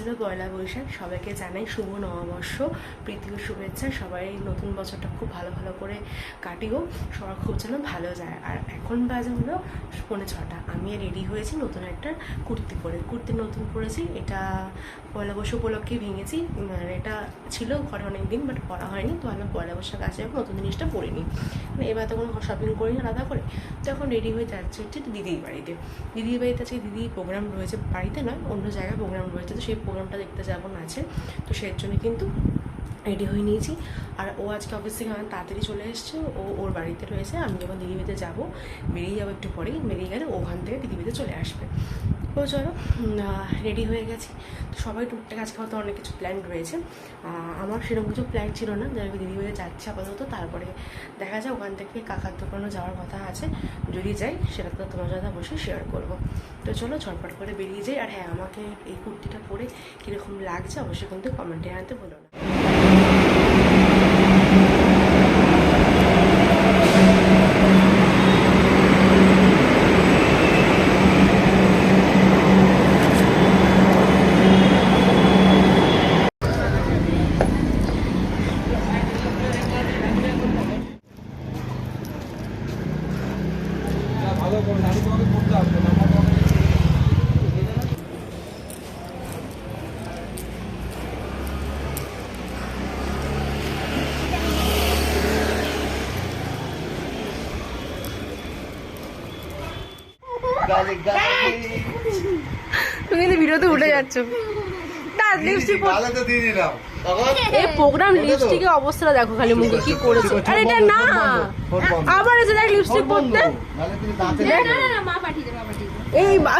হলো পয়লা বৈশাখ। সবাইকে জানাই শুভ নববর্ষ। প্রীতি ও শুভেচ্ছা। সবাই নতুন বছরটা খুব ভালো ভালো করে কাটিও। সবার খুব যেন ভালো যায়। আর এখন বাজে হলো পৌনে ছটা। আমি রেডি হয়েছি নতুন একটা কুর্তি পরে। কুর্তি নতুন পরেছি। এটা পয়লা বৈশাখ উপলক্ষে ভেঙেছি। মানে এটা ছিল ঘরে অনেক দিন বাট পরা হয়নি। তো আমি পয়লা বৈশাখ আসে এখন নতুন জিনিসটা পরিনি। মানে এবার তো কোনো শপিং করিনি আলাদা করে। তো এখন রেডি হয়ে যাচ্ছে হচ্ছে দিদির বাড়িতে। দিদির বাড়িতে আছে দিদি প্রোগ্রাম রয়েছে। বাড়িতে নয়, অন্য জায়গায় প্রোগ্রাম রয়েছে। তো সেই প্রোগ্রামটা দেখতে যাব আছে। তো সেই জন্য কিন্তু রেডি হয়ে নিয়েছি। আর ও আজকে অফিস থেকে অনেক তাড়াতাড়ি চলে এসছে। ও ওর বাড়িতে রয়েছে। আমি যখন দিদি বাড়িতে যাব, বেরিয়ে যাব একটু পরেই, বেরিয়ে গেলে ওখান থেকে দিদি বাড়িতে চলে আসবে। তো চলো রেডি হয়ে গেছি। তো সবাই টুকটাক আজকে হয়তো অনেক কিছু প্ল্যান রয়েছে। আমার সেরকম কিছু প্ল্যান ছিল না। যাই হোক, দিদি বাড়ি যাচ্ছে আপাতত। তারপরে দেখা যায় ওখান থেকে কাকার দোকানও যাওয়ার কথা আছে। যদি যাই, সেটা তো তোমার সাথে অবশ্যই শেয়ার করব। তো চলো, ঝটপট করে বেরিয়ে যাই। আর হ্যাঁ আমাকে এই কুর্তিটা পরে কীরকম লাগছে, অবশ্যই কিন্তু কমেন্টে আনতে বলো আমি না আমার তোমাকে গালি গালি তুমি কিন্তু ভিডিওতে উঠে যাচ্ছ। তার লিপস্টিক গালে তো দিয়ে দিলাম। এই প্রোগ্রাম লিপস্টিকের অবস্থাটা দেখো খালি মুখে কি করেছে। আর এটা না। আবার এসে দেখ লিপস্টিক পরতে। এই না।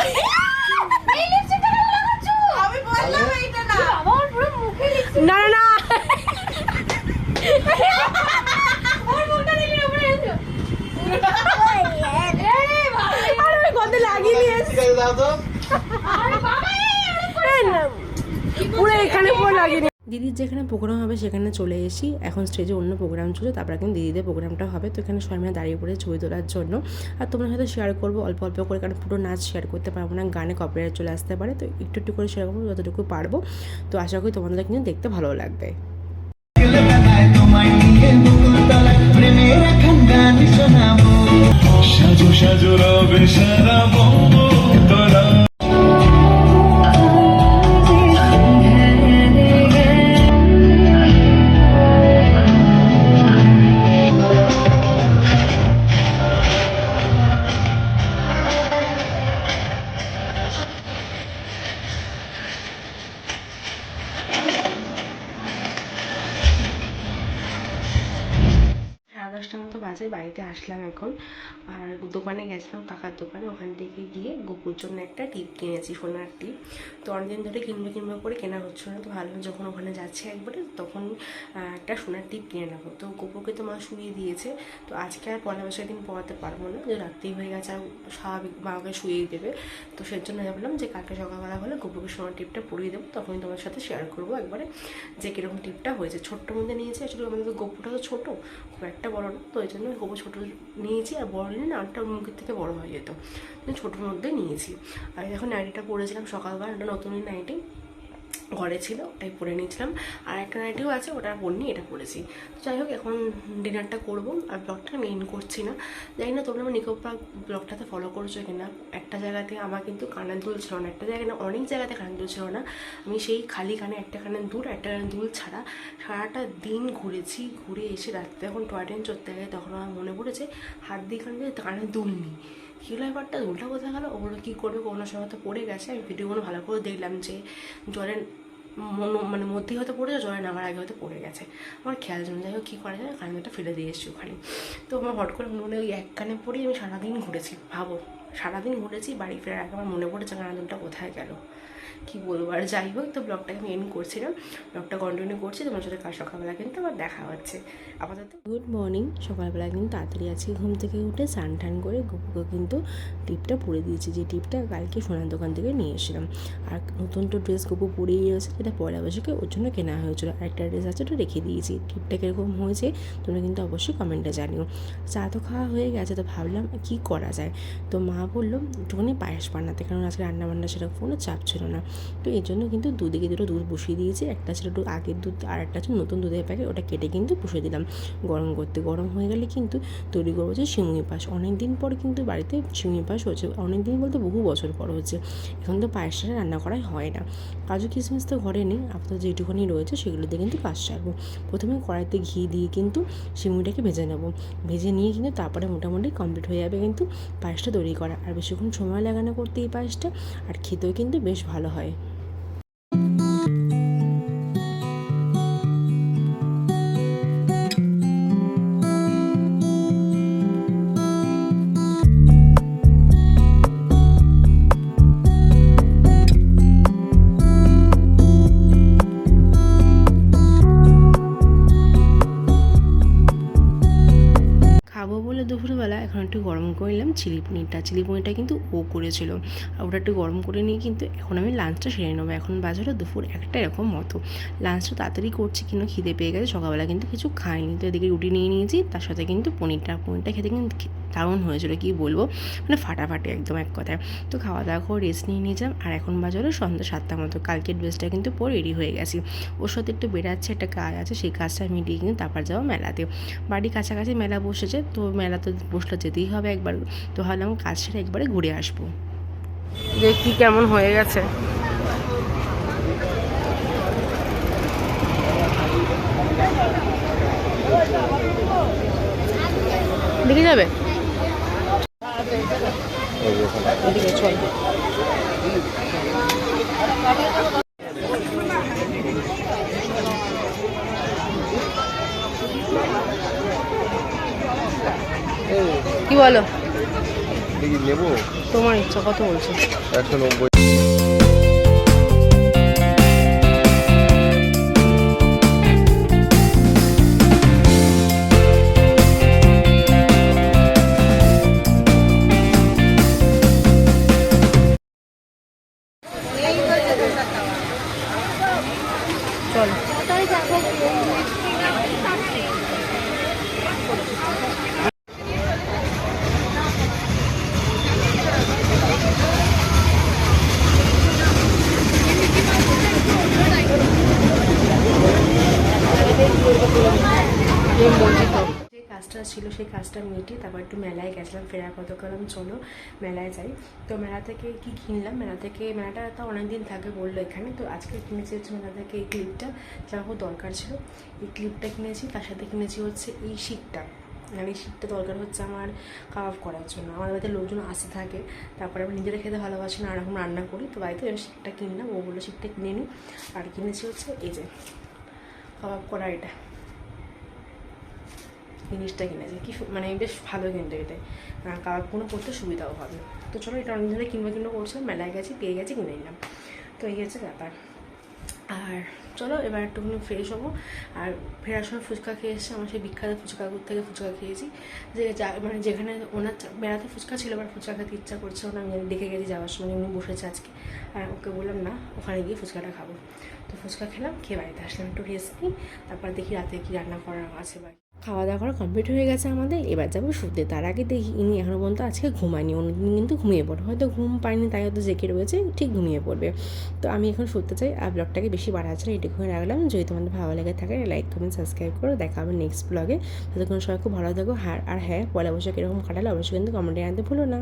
পুরো না না লাগিয়ে নিয়ে এসেছি পুরো এখানে পুরো লাগিয়ে দিদির যেখানে প্রোগ্রাম হবে সেখানে চলে এসি এখন স্টেজে অন্য প্রোগ্রাম ছিল, তারপর কিন্তু দিদিদের প্রোগ্রামটা হবে। তো এখানে সবাই দাঁড়িয়ে পড়ে ছবি তোলার জন্য। আর তোমরা হয়তো শেয়ার করব, অল্প অল্প করে, কারণ পুরো নাচ শেয়ার করতে পারব না, গানে কপিরাইট চলে আসতে পারে। তো একটু একটু করে শেয়ার করব, যতটুকু পারব। তো আশা করি তোমাদের কিন্তু দেখতে ভালো লাগবে। রবে সারা দশটার মতো বাজে, বাড়িতে আসলাম এখন। আর দোকানে গেছিলাম কাকার দোকানে, ওখান থেকে গিয়ে গোপুর জন্য একটা টিপ কিনেছি, সোনার টিপ। তো অনেকদিন ধরে কিনবে কিনবে করে কেনা হচ্ছে না, তো ভালো যখন ওখানে যাচ্ছে একবারে, তখন একটা সোনার টিপ কিনে নেব। তো গোপুকে তো মা শুয়ে দিয়েছে, তো আজকে আর পয়লা বৈশাখ দিন পড়াতে পারব না, যে রাত্রি হয়ে গেছে আর স্বাভাবিক মাকে শুয়েই দেবে। তো সেই জন্য ভাবলাম যে কালকে সকালবেলা হলে গোপুকে সোনার টিপটা পরিয়ে দেবো, তখনই তোমার সাথে শেয়ার করব একবারে যে কীরকম টিপটা হয়েছে। ছোট্ট মধ্যে নিয়েছে, আসলে আমাদের গোপুটা তো ছোটো, খুব একটা বড় তো ওই জন্য গোবর ছোটো নিয়েছি আর বড় নিলে না ওর মুখের থেকে বড় হয়ে যেত। ছোটোর মধ্যে নিয়েছি। আর এখন নাইটিটা পরেছিলাম সকালবেলা, একটা নতুন নাইটি ঘরে ছিল ওটাই পরে নিয়েছিলাম। আর একটা নাইটিও আছে, ওটা পরিনি এটা পরেছি তো যাই হোক, এখন ডিনারটা করব, আর ব্লগটা আমি মেইন করছি না। জানি না তোমরা আমার নিকো পার্ক ব্লগটাতে ফলো করছ কিনা। একটা জায়গাতে আমার কিন্তু কানের দুল ছিল না, একটা জায়গায় না, অনেক জায়গাতে কানের দুল ছিল না। আমি সেই খালি কানে একটা কানের দুল একটা কানের দুল ছাড়া সারাটা দিন ঘুরেছি। ঘুরে এসে রাত্রে যখন টয় ট্রেন চড়তে গেলে তখন আমার মনে পড়েছে, হাত দিয়ে কানে কানে দুল নেই। কী হলো উল্টো দুলটা কোথায় গেলো। ওগুলো কী করবে কোনো সময় তো পড়ে গেছে। আমি ভিডিওগুলো ভালো করে দেখলাম যে জলের মন- মধ্যেই হয়তো পড়েছে জলে নামার আগে হয়তো পড়ে গেছে। আমার খেয়াল জন্য যাই হোক, কী করা যায়? কানেটা ফেলে দিয়ে এসেছি ওখানে। তো আমার হট করে মনে ওই এক কানে পড়েই আমি সারাদিন ঘুরেছি। ভাবো, সারাদিন ঘুরেছি, বাড়ি ফেরার আগে আমার মনে পড়েছে কানাদুলটা কোথায় গেল। কি বলব? আর যাই হোক, তো ব্লগটাকে আমি এন্ড করছিলাম। ব্লগটা কন্টিনিউ করছি, তোমার সাথে কাল সকালবেলা কিন্তু আবার দেখা হচ্ছে। আপাতত গুড মর্নিং সকালবেলা কিন্তু তাড়াতাড়ি আছি ঘুম থেকে উঠে স্নান টান করে গুপুকে কিন্তু টিপটা পরে দিয়েছি, যে টিপটা কালকে সোনার দোকান থেকে নিয়ে এসেছিলাম। আর নতুন তো ড্রেস গুপু পরেই রয়েছে যেটা পয়লা বৈশাখে ওর জন্য কেনা হয়েছিল। আর একটা ড্রেস আছে ওটা রেখে দিয়েছি। টিপটা কীরকম হয়েছে, তোমরা কিন্তু অবশ্যই কমেন্টে জানিও। চা তো খাওয়া হয়ে গেছে, তো ভাবলাম কি করা যায়? তো মা বলল, একটুখানি পায়েস বানাতে। কারণ আজকে রান্নাবান্না সেরকম কোনো চাপ ছিল না। তো এই জন্য কিন্তু দুদিকে দুটো দুধ বসিয়ে দিয়েছি। একটা ছিল একটু আগের দুধ, আর একটা ছিল নতুন দুধের প্যাকেট। ওটা কেটে কিন্তু বসিয়ে দিলাম। গরম করতে গরম হয়ে গেলে কিন্তু তৈরি করব হচ্ছে সিমুই পাশ। অনেক দিন পর কিন্তু বাড়িতে সিমুই পাশ হচ্ছে। অনেক দিন বলতে বহু বছর পর হচ্ছে। এখন তো পায়েসটা রান্না করাই হয় না। কাজু কিশমিশ তো ঘরে নেই। আপাতত যেটুকুনি রয়েছে সেগুলোতে কিন্তু পাশ ছাড়বো। প্রথমে কড়াইতে ঘি দিয়ে কিন্তু সিমুইটাকে ভেজে নেব। ভেজে নিয়ে কিন্তু তারপরে মোটামুটি কমপ্লিট হয়ে যাবে কিন্তু পায়েসটা তৈরি করা। আর বেশিক্ষণ সময় লাগানো করতে এই পায়েসটা। আর খেতেও কিন্তু বেশ ভালো হয়। খাব বলে দুপুরবেলা এখন একটু গরম পনিরটা চিলি পনিরটা কিন্তু ও করেছিল। আর ওটা একটু গরম করে নিয়ে কিন্তু এখন আমি লাঞ্চটা সেরে নেব। এখন বাজে হলো দুপুর একটা এরকম মতো। লাঞ্চটা তাড়াতাড়ি করছি কিন্তু খিদে পেয়ে গেছে, সকালবেলা কিন্তু কিছু খাইনি। তো এদিকে রুটি নিয়ে নিয়েছি, তার সাথে কিন্তু পনিরটা। পনিরটা খেতে কিন্তু দারুণ হয়েছিল, কি বলব? মানে ফাটাফাটি একদম এক কথায়। তো খাওয়া দাওয়া করে রেস্ট নিয়ে নিয়েছিলাম। আর এখন বাজে হলো সন্ধ্যা সাতটার মতো। কালকের ড্রেসটা কিন্তু পরে রেডি হয়ে গেছি। ওর সাথে একটু বেড়াচ্ছে একটা কাজ আছে, সেই কাজটা মিটিয়ে কিন্তু তারপর যাব মেলাতে। বাড়ির কাছাকাছি মেলা বসেছে, তো মেলা তো বসলে যেতেই হবে একবার। তো ভাবলাম কাজ সেরে একবারে ঘুরে আসব। দেখি কেমন হয়ে গেছে। দেখে যাবে? কি বলো? দেখি নেব তোমার ইচ্ছা কত বলছো একশো নব্বই সেই কাজটা মিটিয়ে তারপর একটু মেলায় গেছিলাম, ফেরার কত করলাম চলো মেলায় যাই। তো মেলা থেকে কি কিনলাম? মেলা থেকে, মেলাটা তো অনেক দিন থাকে বলল এখানে, তো আজকে কিনেছি হচ্ছে মেলা থেকে এই ক্লিপটা যা খুব দরকার ছিল। এই ক্লিপটা কিনেছি, তার সাথে কিনেছি হচ্ছে এই শিকটা মানে শিকটা দরকার হচ্ছে আমার কাবাব করার জন্য। আমার বাড়িতে লোকজন আসতে থাকে, তারপরে আমি নিজেরা খেতে ভালোবাসি না এখন রান্না করি। তো বাড়িতে আমি শিকটা কিনলাম, ও বলল শিকটা কিনে নিই আর কিনেছি হচ্ছে এই যে কাবাব করা এটা। জিনিসটা কিনেছি। কি মানে বেশ ভালো কিন্তু কারোর কোনো করতে সুবিধাও হবে তো চলো এটা অনেক ধরে কিনবো কিনবো করছিলাম মেলায় গেছি, পেয়ে গেছি, কিনে নিলাম। তো এই হচ্ছে ব্যাপার। আর চলো, এবার একটুখানি ফ্রেশ হব। আর ফেরার সময় ফুচকা খেয়ে এসেছি, আমার সেই বিখ্যাত ফুচকা থেকে ফুচকা খেয়েছি। যে মানে যেখানে ওনার বেড়াতে ফুচকা ছিল, এবার ফুচকা খেতে ইচ্ছা করছে ওনা আমি দেখে গেছি যাওয়ার সময় উনি বসেছে আজকে। আর ওকে বললাম, না, ওখানে গিয়ে ফুচকাটা খাব। তো ফুচকা খেলাম, খেয়ে বাড়িতে আসলাম, একটু রেস্ট নিই, তারপর দেখি রাতে কি রান্না করা আছে বাড়ি খাওয়া দাওয়া করা কমপ্লিট হয়ে গেছে আমাদের, এবার যাব শুতে। তার আগে দেখি, ইনি এখনও পর্যন্ত আজকে ঘুমায়নি অন্যদিন কিন্তু ঘুমিয়ে পড়ে। হয়তো ঘুম পায়নি, তাই হয়তো জেগে রয়েছে, ঠিক ঘুমিয়ে পড়বে। তো আমি এখন শুতে চাই, আর ব্লগটাকে বেশি বাড়াচ্ছে না এটুকুনি রাখলাম। যদি তোমাদের ভালো লেগে থাকে লাইক কমেন্ট সাবস্ক্রাইব করো। দেখা হবে নেক্সট ব্লগে ততক্ষণ সবাই খুব ভালো থাকো। আর আর হ্যাঁ পয়লা বৈশাখ এরকম কাটালে অবশ্যই কিন্তু কমেন্টে আনতে ভুলো না।